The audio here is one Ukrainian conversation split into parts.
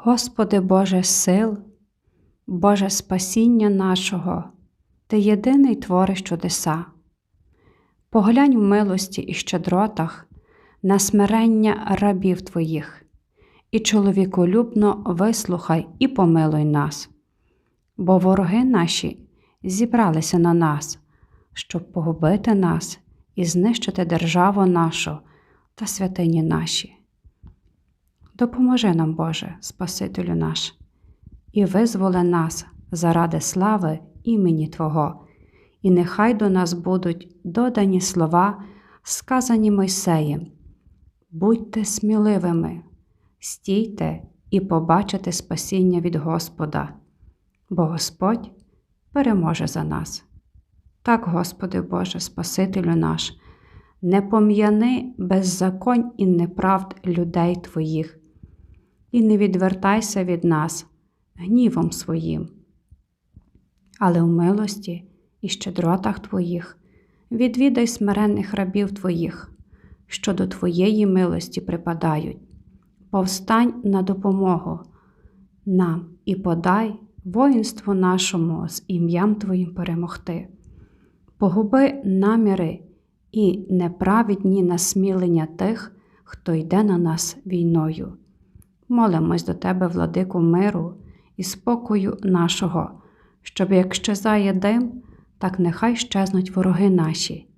Господи Боже сил, Боже спасіння нашого, Ти єдиний твориш чудеса. Поглянь в милості і щедротах на смирення рабів Твоїх, і чоловіколюбно вислухай і помилуй нас, бо вороги наші зібралися на нас, щоб погубити нас і знищити державу нашу та святині наші. Допоможи нам, Боже, Спасителю наш, і визволи нас заради слави імені Твого, і нехай до нас будуть додані слова, сказані Мойсеєм. Будьте сміливими, стійте і побачите спасіння від Господа, бо Господь переможе за нас. Так, Господи Боже, Спасителю наш, не пом'яни беззаконь і неправд людей Твоїх, і не відвертайся від нас гнівом своїм, але в милості і щедротах Твоїх відвідай смиренних рабів Твоїх, що до Твоєї милості припадають, повстань на допомогу нам і подай воїнству нашому з ім'ям Твоїм перемогти. Погуби наміри і неправедні насмілення тих, хто йде на нас війною. Молимось до Тебе, владику миру і спокою нашого, щоб як щезає дим, так нехай щезнуть вороги наші,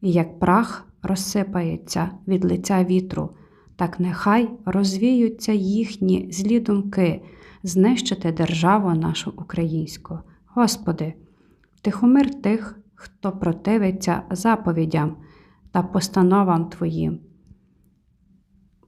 і як прах розсипається від лиця вітру, так нехай розвіються їхні злі думки, знищити державу нашу українську. Господи, тихомир тих, хто противиться заповідям та постановам Твоїм.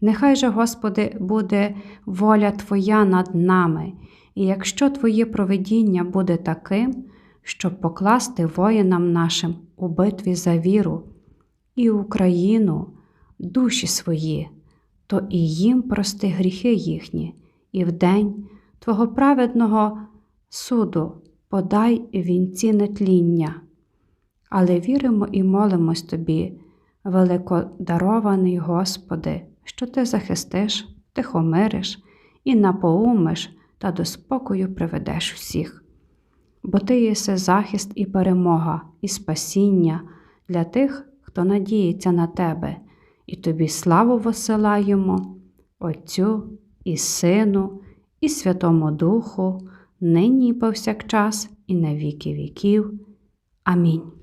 Нехай же, Господи, буде воля Твоя над нами, і якщо Твоє проведіння буде таким, щоб покласти воїнам нашим у битві за віру і Україну, душі свої, то і їм прости гріхи їхні, і в день Твого праведного суду подай вінці нетління. Але віримо і молимось Тобі, великодарований Господи, що Ти захистиш, тихомириш і напоумиш та до спокою приведеш всіх. Бо Ти єси захист і перемога, і спасіння для тих, хто надіється на Тебе, і Тобі славу посилаємо, Отцю і Сину, і Святому Духу, нині і повсякчас, і на віки віків. Амінь.